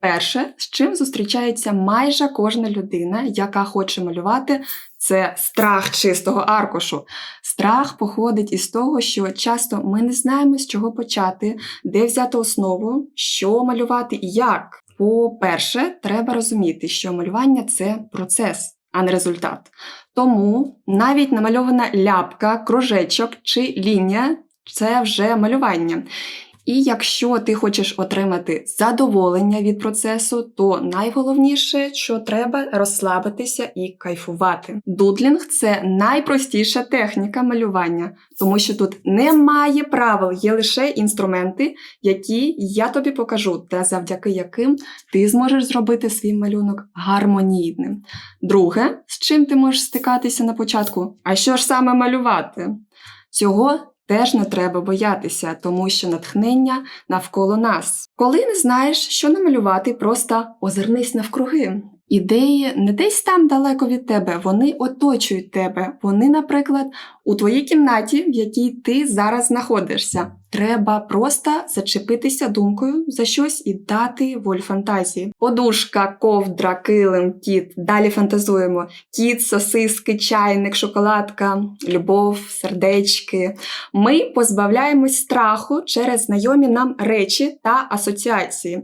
Перше, з чим зустрічається майже кожна людина, яка хоче малювати, це страх чистого аркушу. Страх походить із того, що часто ми не знаємо, з чого почати, де взяти основу, що малювати і як. По-перше, треба розуміти, що малювання це процес, а не результат. Тому навіть намальована ляпка, кружечок чи лінія це вже малювання. І якщо ти хочеш отримати задоволення від процесу, то найголовніше, що треба розслабитися і кайфувати. Дудлінг це найпростіша техніка малювання, тому що тут немає правил, є лише інструменти, які я тобі покажу, та завдяки яким ти зможеш зробити свій малюнок гармонійним. Друге, з чим ти можеш стикатися на початку? А що ж саме малювати? Цього теж не треба боятися, тому що натхнення навколо нас. Коли не знаєш, що намалювати, просто озирнись навкруги. Ідеї не десь там далеко від тебе, вони оточують тебе. Вони, наприклад, у твоїй кімнаті, в якій ти зараз знаходишся. Треба просто зачепитися думкою за щось і дати волю фантазії. Подушка, ковдра, килим, кіт. Далі фантазуємо: кіт, сосиски, чайник, шоколадка, любов, сердечки. Ми позбавляємось страху через знайомі нам речі та асоціації.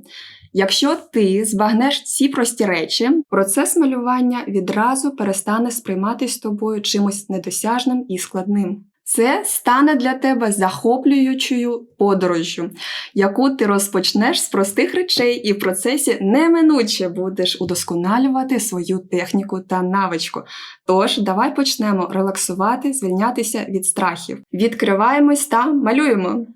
Якщо ти збагнеш ці прості речі, процес малювання відразу перестане сприйматись тобою чимось недосяжним і складним. Це стане для тебе захоплюючою подорожжю, яку ти розпочнеш з простих речей і в процесі неминуче будеш удосконалювати свою техніку та навичку. Тож, давай почнемо релаксувати, звільнятися від страхів. Відкриваємось та малюємо.